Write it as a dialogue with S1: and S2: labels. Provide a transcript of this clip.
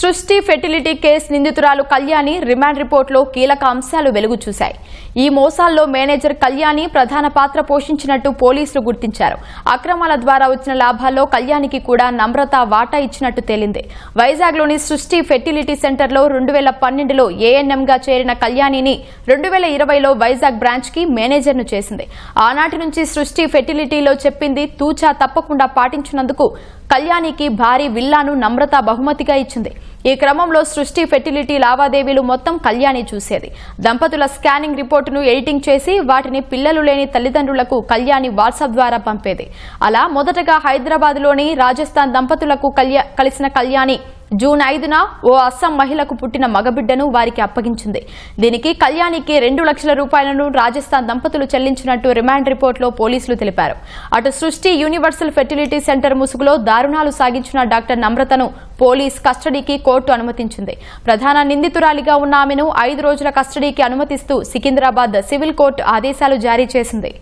S1: సృష్టి fertility case నిందితురాలు Kalyani remand రిపోర్టులో కీలక అంశాలు వెలుగు చూశాయి. ఈ మోసాల్లో మేనేజర్ కళ్యాణి ప్రధాన పాత్ర పోషించినట్టు పోలీసులు గుర్తించారు. అక్రమాల ద్వారా వచ్చిన లాభాల్లో కళ్యాణికి కూడా నమ్రత వాటా ఇచ్చినట్టు తేలింది. వైజాగ్లోని సృష్టి ఫెర్టిలిటీ సెంటర్లో రెండు వేల పన్నెండులో ఏఎన్ఎంగా చేరిన కళ్యాణిని రెండు వేల ఇరవైలో వైజాగ్ బ్రాంచ్కి మేనేజర్ను చేసింది. ఆనాటి నుంచి సృష్టి ఫెర్టిలిటీలో చెప్పింది తూచా తప్పకుండా పాటించినందుకు కళ్యాణికి భారీ విల్లాను నమ్రత బహుమతిగా ఇచ్చింది. ఈ క్రమంలో సృష్టి ఫెర్టిలిటీ లావాదేవీలు మొత్తం కళ్యాణి చూసేది. దంపతుల స్కానింగ్ రిపోర్టును ఎడిటింగ్ చేసి వాటిని పిల్లలు లేని తల్లిదండ్రులకు కళ్యాణి వాట్సాప్ ద్వారా పంపేది. అలా మొదటగా హైదరాబాద్లోని రాజస్థాన్ దంపతులకు కలిసిన కళ్యాణి జూన్ ఐదున ఓ అస్సాం మహిళకు పుట్టిన మగబిడ్డను వారికి అప్పగించింది. దీనికి కళ్యాణికి రెండు లక్షల రూపాయలను రాజస్థాన్ దంపతులు చెల్లించినట్టు రిమాండ్ రిపోర్టులో పోలీసులు తెలిపారు. అటు సృష్టి యూనివర్సల్ ఫెర్టిలిటీ సెంటర్ ముసుగులో దారుణాలు సాగించిన డాక్టర్ నమ్రతను పోలీస్ కస్టడీకి కోర్టు అనుమతించింది. ప్రధాన నిందితురాలిగా ఉన్న ఆమెను ఐదు రోజుల కస్టడీకి అనుమతిస్తూ సికింద్రాబాద్ సివిల్ కోర్టు ఆదేశాలు జారీ చేసింది.